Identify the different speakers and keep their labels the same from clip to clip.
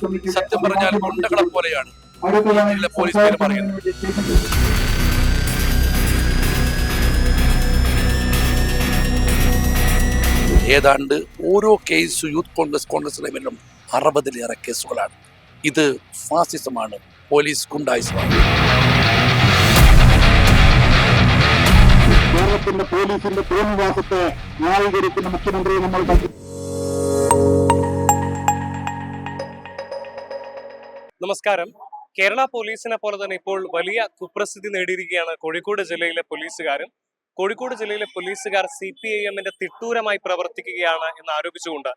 Speaker 1: സത്യം പറഞ്ഞാൽ ഗുണ്ടകളെ പോലെയാണ്. പോലീസ് പെരുമാറിയത് ഏതാണ്ട് ഓരോ കേസ് യൂത്ത് കോൺഗ്രസ് കോൺഗ്രസ് ലെവലിലും അറുപതിലേറെ കേസുകളാണ്. ഇത് ഫാസിസമാണ് പോലീസ് ഗുണ്ടായിസമാണ്.
Speaker 2: കേരളത്തിന്റെ പോലീസിന്റെ തോന്നിവാസത്തെ ന്യായീകരിക്കുന്ന മുഖ്യമന്ത്രിയെ നമ്മൾ
Speaker 3: നമസ്കാരം. കേരള പോലീസിനെ പോലെ തന്നെ ഇപ്പോൾ വലിയ കുപ്രസിദ്ധി നേടിയിരിക്കുകയാണ് കോഴിക്കോട് ജില്ലയിലെ പോലീസുകാരും. കോഴിക്കോട് ജില്ലയിലെ പോലീസുകാർ സി പി ഐ എമ്മിന്റെ തിട്ടൂരമായി പ്രവർത്തിക്കുകയാണ് എന്ന് ആരോപിച്ചുകൊണ്ട്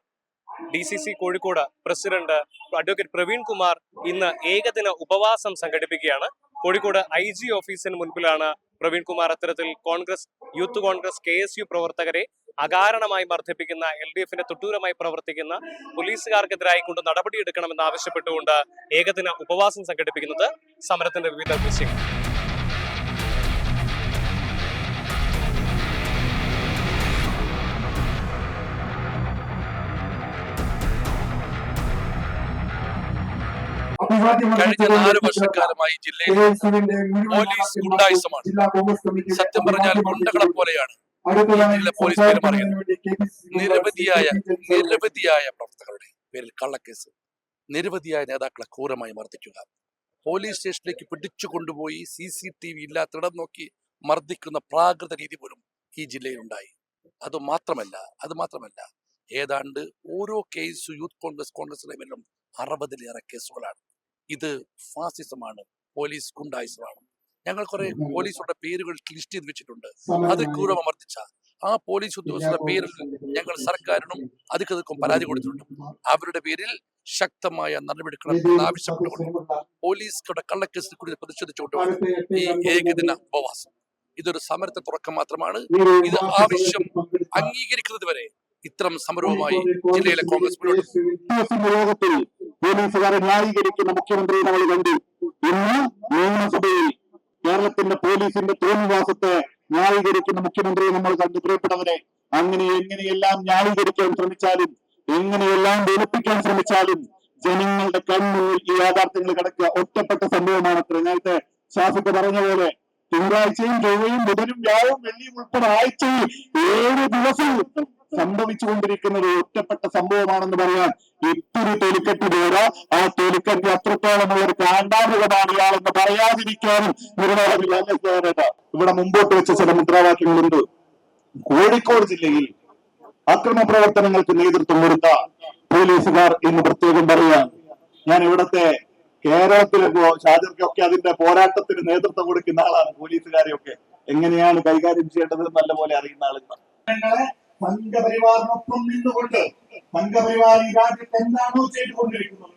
Speaker 3: D C C Kozhikode president advocate Praveen Kumar ഇന്ന് ഏകദിന ഉപവാസം സംഘടിപ്പിക്കുകയാണ്. കോഴിക്കോട് ഐ ജി ഓഫീസിന് മുൻപിലാണ് പ്രവീൺ കുമാർ അത്തരത്തിൽ Congress youth Congress K S U പ്രവർത്തകരെ അകാരണമായി മർദ്ദിപ്പിക്കുന്ന എൽ ഡി എഫിന്റെ തൊട്ടൂരമായി പ്രവർത്തിക്കുന്ന പോലീസുകാർക്കെതിരായി കൊണ്ട് നടപടിയെടുക്കണമെന്ന് ആവശ്യപ്പെട്ടുകൊണ്ട് ഏകദിന ഉപവാസം സംഘടിപ്പിക്കുന്നത് സമരത്തിന്റെ വിവിധ ദൃശ്യങ്ങൾ.
Speaker 1: കഴിഞ്ഞ നാല് വർഷക്കാലമായി ജില്ലയിൽ പോലീസ് ഗുണ്ടായുസമാണ് സത്യം പറഞ്ഞാൽ ഗുണ്ടകളെ പോലെയാണ്. പോലീസ് പെരുമാറിയത് നിരവധിയായ നിരവധിയായ പ്രവർത്തകരുടെ പേരിൽ കള്ളക്കേസ്. നിരവധിയായ നേതാക്കളെ ക്രൂരമായി മർദ്ദിക്കുക. പോലീസ് സ്റ്റേഷനിലേക്ക് പിടിച്ചു കൊണ്ടുപോയി സി സി ടി വി ഇല്ലാത്തിടം നോക്കി മർദ്ദിക്കുന്ന പ്രാകൃത രീതി പോലും ഈ ജില്ലയിൽ ഉണ്ടായി അത് മാത്രമല്ല അത് മാത്രമല്ല ഏതാണ്ട് ഓരോ കേസ് യൂത്ത് കോൺഗ്രസ് കോൺഗ്രസിലെ മേലും അറുപതിലേറെ കേസുകളാണ്. ഇത് ഫാസിസമാണ് പോലീസ് ഗുണ്ടായിസമാണ്. ഞങ്ങൾ കുറെ പോലീസുടെ പേരുകൾ ലിസ്റ്റ് ചെയ്ത് വെച്ചിട്ടുണ്ട്. അത് ക്രൂരം അമർത്തിച്ച ആ പോലീസ് ഉദ്യോഗസ്ഥരുടെ പേരിൽ ഞങ്ങൾ സർക്കാരിനും അധികൃതർക്കും പരാതി കൊടുത്തിട്ടുണ്ട്. അവരുടെ പേരിൽ ശക്തമായ നടപടിക്രമങ്ങൾ ആവശ്യപ്പെട്ടുകൊണ്ട് പോലീസുകളുടെ കള്ളക്കേസിൽ കൂടി പ്രതിഷേധിച്ചുകൊണ്ടുമാണ് ഈ ഏകദിന ഉപവാസം. ഇതൊരു സമരത്തെ തുറക്കം മാത്രമാണ്. ഇത് ആവശ്യം അംഗീകരിക്കുന്നത് വരെ ഇത്തരം സമരവുമായി ജില്ലയിലെ കോൺഗ്രസ്.
Speaker 2: യോഗത്തിൽ പോലീസുകാരെ ന്യായീകരിക്കുന്ന മുഖ്യമന്ത്രി നമ്മൾ കണ്ടു. ഇന്ന് നിയമസഭയിൽ കേരളത്തിന്റെ പോലീസിന്റെ തോന്നിവാസത്തെ ന്യായീകരിക്കുന്ന മുഖ്യമന്ത്രിയെ നമ്മൾ കണ്ടു പ്രിയപ്പെട്ടവരെ അങ്ങനെ എങ്ങനെയെല്ലാം ന്യായീകരിക്കാൻ ശ്രമിച്ചാലും എങ്ങനെയെല്ലാം വെളുപ്പിക്കാൻ ശ്രമിച്ചാലും ജനങ്ങളുടെ കൺമുന്നിൽ ഈ യാഥാർത്ഥ്യങ്ങൾ കിടക്കുക. ഒറ്റപ്പെട്ട സംഭവമാണ് നേരത്തെ ശാസിക്ക് പറഞ്ഞ പോലെ തിങ്കളാഴ്ചയും ചൊവ്വയും ബുധനും വ്യാഴവും വെള്ളിയും ഉൾപ്പെടെ ആഴ്ചയിൽ ഏഴ് ദിവസവും സംഭവിച്ചുകൊണ്ടിരിക്കുന്ന ഒരു ഒറ്റപ്പെട്ട സംഭവമാണെന്ന് പറയാൻ ഇത്തിരി തൊലിക്കെട്ട് പോരാ. ആ തൊലിക്കെട്ട് അത്രത്തോളമുള്ള ഒരു കാണ്ടാമൃഗമാണ് ഇയാളെന്ന് പറയാതിരിക്കാനും നിർവാഹമില്ല അല്ലേ? ഇവിടെ മുമ്പോട്ട് വെച്ച ചില മുദ്രാവാക്യങ്ങളുണ്ട്. കോഴിക്കോട് ജില്ലയിൽ അക്രമ പ്രവർത്തനങ്ങൾക്ക് നേതൃത്വം കൊടുത്ത പോലീസുകാർ എന്ന് പ്രത്യേകം പറയാൻ ഞാൻ ഇവിടത്തെ കേരളത്തിലെ ഷാജർക്കൊക്കെ അതിന്റെ പോരാട്ടത്തിന് നേതൃത്വം കൊടുക്കുന്ന ആളാണ് പോലീസുകാരെയൊക്കെ. എങ്ങനെയാണ് കൈകാര്യം ചെയ്യേണ്ടത് നല്ലപോലെ അറിയുന്ന ജനങ്ങളെ സംഘപരിവാറിനൊപ്പം നിന്നുകൊണ്ട് സംഘപരിവാർ ഈ രാജ്യത്ത് എന്താണോ ചെയ്തുകൊണ്ടിരിക്കുന്നത്?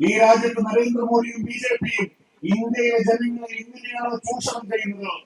Speaker 2: ഈ രാജ്യത്ത് നരേന്ദ്രമോദിയും ബി ജെ പിയും ഇന്ത്യയിലെ ജനങ്ങളെ എങ്ങനെയാണോ ചൂഷണം ചെയ്യുന്നത്?